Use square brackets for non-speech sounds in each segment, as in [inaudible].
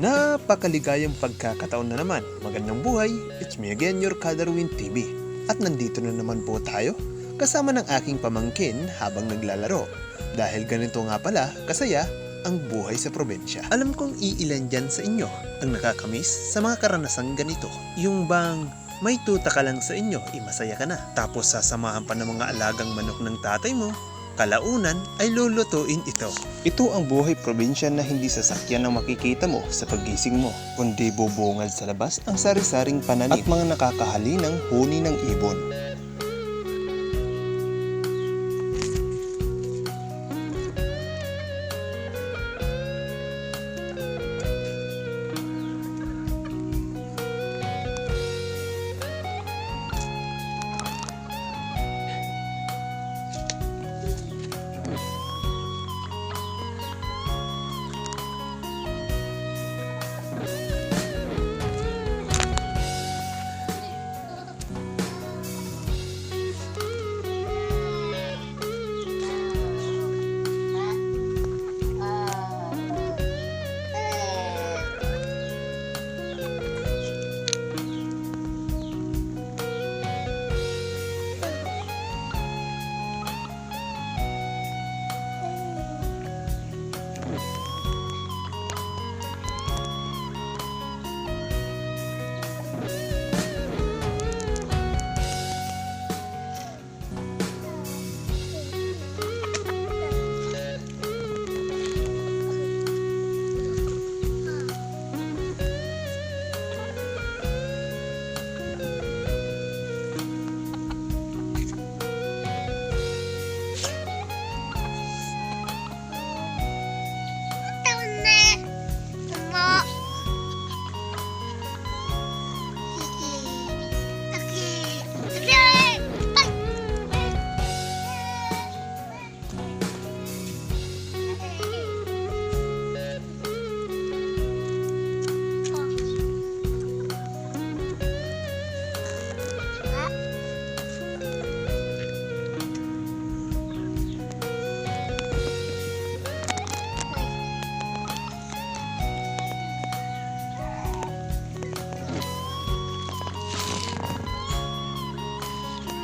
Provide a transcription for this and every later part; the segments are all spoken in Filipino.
Napakaligayang pagkakataon na naman. Magandang buhay, it's me again, your Kadarwin TV. At nandito na naman po tayo, kasama ng aking pamangkin habang naglalaro. Dahil ganito nga pala, kasaya ang buhay sa probinsya. Alam kong iilan dyan sa inyo ang nakakamiss sa mga karanasang ganito. Yung bang may tuta ka lang sa inyo, imasaya ka na. Tapos sasamahan pa ng mga alagang manok ng tatay mo, kalaunan ay lulutuin ito. Ito ang buhay probinsya na hindi sasakyan ang makikita mo sa pagising mo, kundi bubungad sa labas ang sari-saring pananim at mga nakakahalinang huni ng ibon.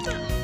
Awesome. [laughs]